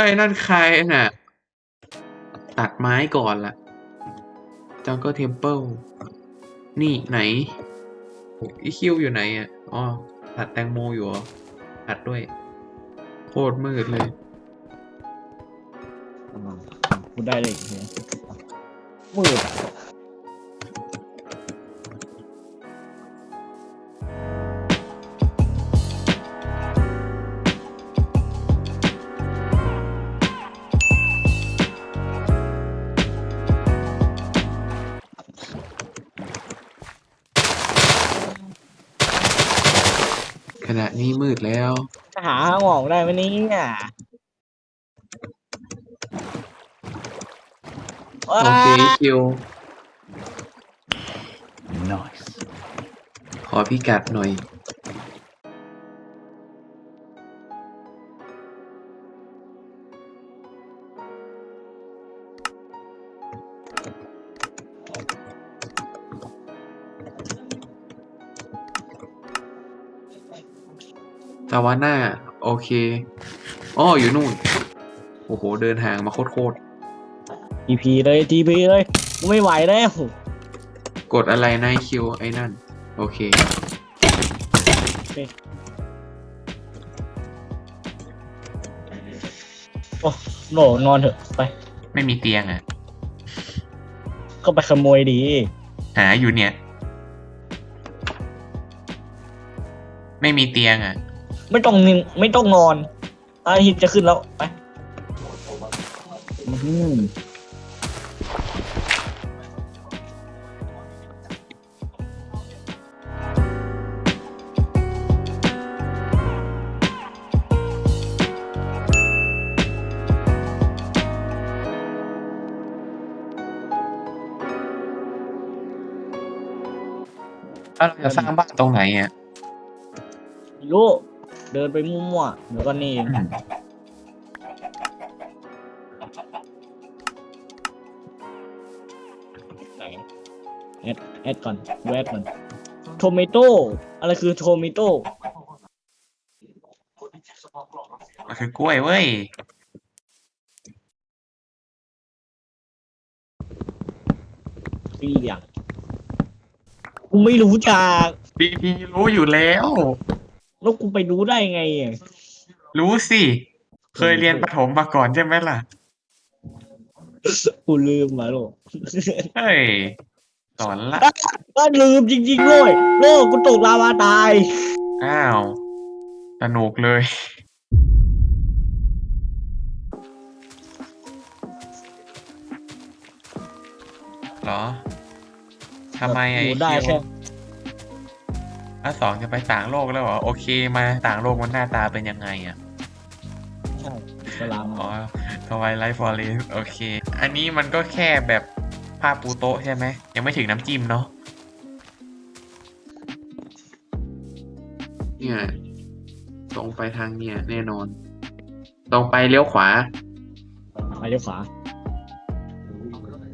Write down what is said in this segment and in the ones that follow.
ฮ้ยนั่นใครน่ะ ตัดไม้ก่อนละจังเกิลเทมเพิลนี่ไหนอีคิวอยู่ไหนอะอ๋อตัดแตงโมอยู่เหรอตัดด้วย โคตรมืดเลยพูดได้เลยเนี่ยมืดอะ แล้วหาหมองได้ไหมเนี่ยโอเคอีคิว Nice. ขอพิกัดหน่อย ซาวาน่าโอเคอ๋ออยู่นู่น โอ้โห เดินห่างมาโคตรทีพีเลยทีพีเลยกูไม่ไหวแล้วๆกดอะไรนายคิวไอ้นั่น โอเค โอ้โหลนอนเถอะไป ไม่มีเตียงอะ ก็ไปขโมยดี หาอยู่เนี่ย ไม่มีเตียงอะ ไม่ต้องนิ่งไม่ต้องนอนอาทิตย์จะขึ้นแล้วไปอืมถ้าเราจะสร้างบ้านตรงไหนอะลูก เดินไปมั่วๆเดี๋ยวก็นี่เองไหนแอดแอดก่อนแวดก่อนโทเมโต้อะไรคือโทเมโต้มันคือกล้วยเว้ยปีอะกูไม่รู้จักพีพีรู้อยู่แล้ว แล้วกูไปรู้ได้ไงอะรู้สิ เคยเรียนประถมมาก่อนใช่ไหมล่ะ กูลืมมาโลกเฮ้ย สอนละ ก็ลืมจริงๆด้วยโลกกูตกลาวาตาย อ้าว สนุกเลย เหรอทำไมไอ้กูได้คิแค่ วอะสองจะไปต่างโลกแล้วเหรอโอเคมาต่างโลกมันหน้าตาเป็นยังไงอะใช่สลามอ๋อทวายไลฟ์ฟอร์เรสโอเค อันนี้มันก็แค่แบบผ้าปูโต๊ะใช่ไหม ยังไม่ถึงน้ำจิ้มเนาะเนี่ยตรงไปทางเนี่ยแน่นอน ตรงไปเลี้ยวขวา ไปเลี้ยวขวา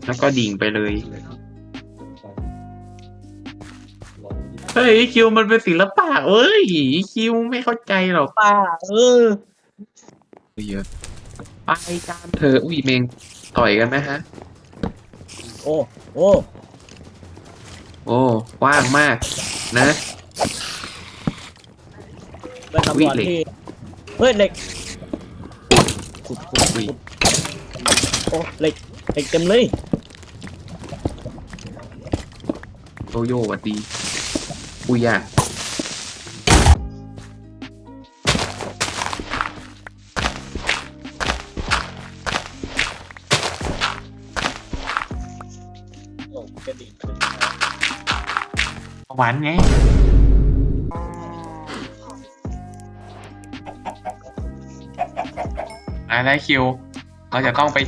แล้วก็ดิ่งไปเลย เฮ้ยคิวมันเป็นศิลปะเอ้ยคิวไม่เข้าใจหรอกป้าเออเยอะไปกันเธออุ้ยเมงต่อยกันไหมฮะ โอ้โอ้โอ้กว้างมากนะไปสำรวจที่เฮ้ยเหล็กขุดขุดอุ้ยโอ้เหล็กเหล็กเต็มเลยโตโย่หวัดดี อุยยากโอ้กระดิ่งขึ้นหวานไงอะไรคิว เราจะต้องไป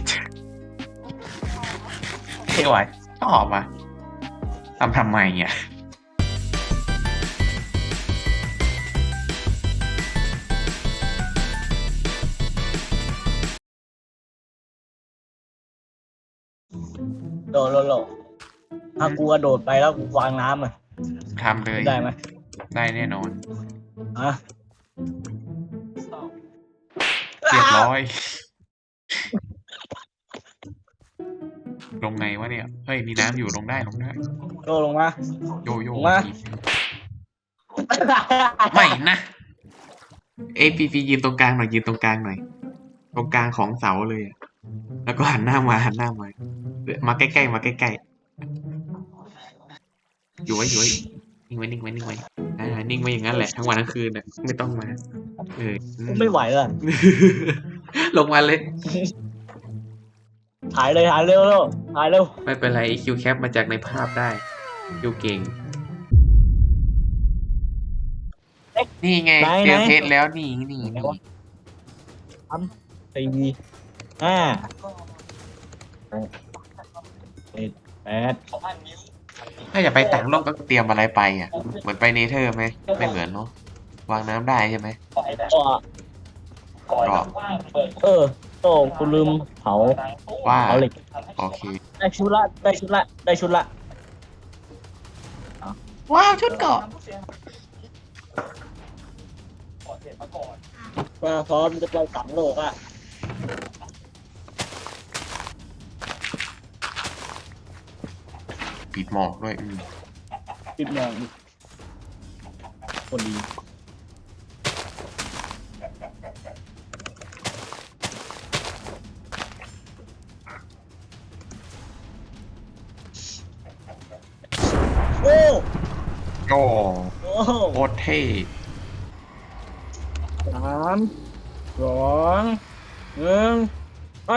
เที่ยวอะชอบอะทำทำไมอะ โดดโดดโดดถ้ากูกระโดดไปแล้วกูวางน้ำอะทำเลยได้ไหมได้แน่นอนอะเรียบร้อยลงไงวะเนี่ย เฮ้ย มีน้ำอยู่ลงได้ลงได้โดลงมา โยโย่ลงมา ไม่นะเอยพีพียืนตรงกลางหน่อยยืนตรงกลางหน่อย ตรงกลางของเสาเลยอะแล้วก็หันหน้ามาหันหน้ามาเดี๋ยว มาใกล้ๆมาใกล้ๆอยู่ไว้อยู่ไว้นิ่งไว้นิ่งไว้นิ่งไว้อ่านิ่งไว้อย่างนั้นแหละทั้งวันทั้งคืนน่ะไม่ต้องมาเอออืไม่ไหวเลยลงมาเลยถ่ายเลยถ่ายเร็วเร็วถ่ายเร็วไม่เป็นไรคิวแคปมาจากในภาพได้คิวเก่งนี่ไงไหนเจอไหนเพชรแล้วนี่นี่ไหนนี่วะสี่ห้า เจ็ดแปดถ้าจะไปต่างโลกต้องเตรียมอะไรไปอะ เหมือนไปเนเธอร์ไหมไม่เหมือนเนาะวางน้ำได้ใช่ไหมก็ก็เออโตกูลืมเผาว่าเผาเหล็กโอเคได้ชุดละได้ชุดละได้ชุดละว้าวชุดเกาะมาพร้อมจะไปสามโลกอะ ปิดหมอกด้วยอืมปิดมองคนดีโอ้โอ้โอ้โคตรเท่สามสองหนึ่งไป